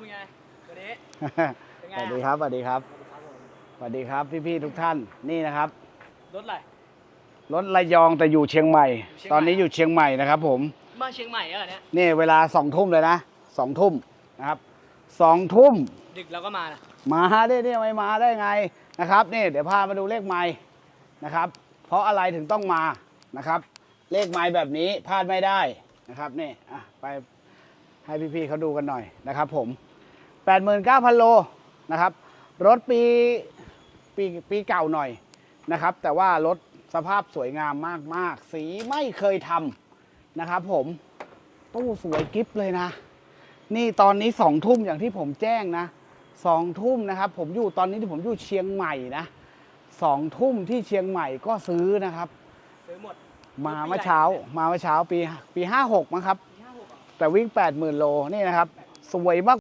เป็นไงตัวนี้เป็นไงสวัสดีครับสวัสดีครับครับผมสวัสดีครับพี่ๆทุกท่านนี่นะครับรถอะไรรถระยองแต่อยู่เชียงใหม่อยู่เชียงใหม่ ตอนนี้อยู่เชียงใหม่นะครับ ผมมาเชียงใหม่เหรอเนี่ยนี่เวลาสองทุ่มเลยนะสองทุ่มนะครับสองทุ่มดึกแล้วก็มานะมาได้เนี่ยไม่มาได้ไงนะครับนี่เดี๋ยวพามาดูเลขไม้นะครับ เพราะอะไรถึงต้องมานะครับ เลขไม้แบบนี้พลาดไม่ได้นะครับนี่อะไปให้พี่ๆเขาดูกันหน่อยนะครับ ผม 89,000 โลนะครับรถปีปีปีเก่าหน่อยนะครับ แต่ว่ารถสภาพสวยงามมาก ๆ สีไม่เคยทำนะครับผมตู้สวยกิฟเลยนะ นี่ตอนนี้สองทุ่มอย่างที่ผมแจ้งนะสองทุ่มนะครับ ผมอยู่ตอนนี้ที่ผมอยู่เชียงใหม่นะสองทุ่มที่เชียงใหม่ก็ซื้อนะครับ ซื้อหมด มาเมื่อเช้า มาเมื่อเช้าปีปีห้าหกมั้งครับปีห้าหกอะแต่วิ่ง8 0,000โลนี่นะครับ สวยมาก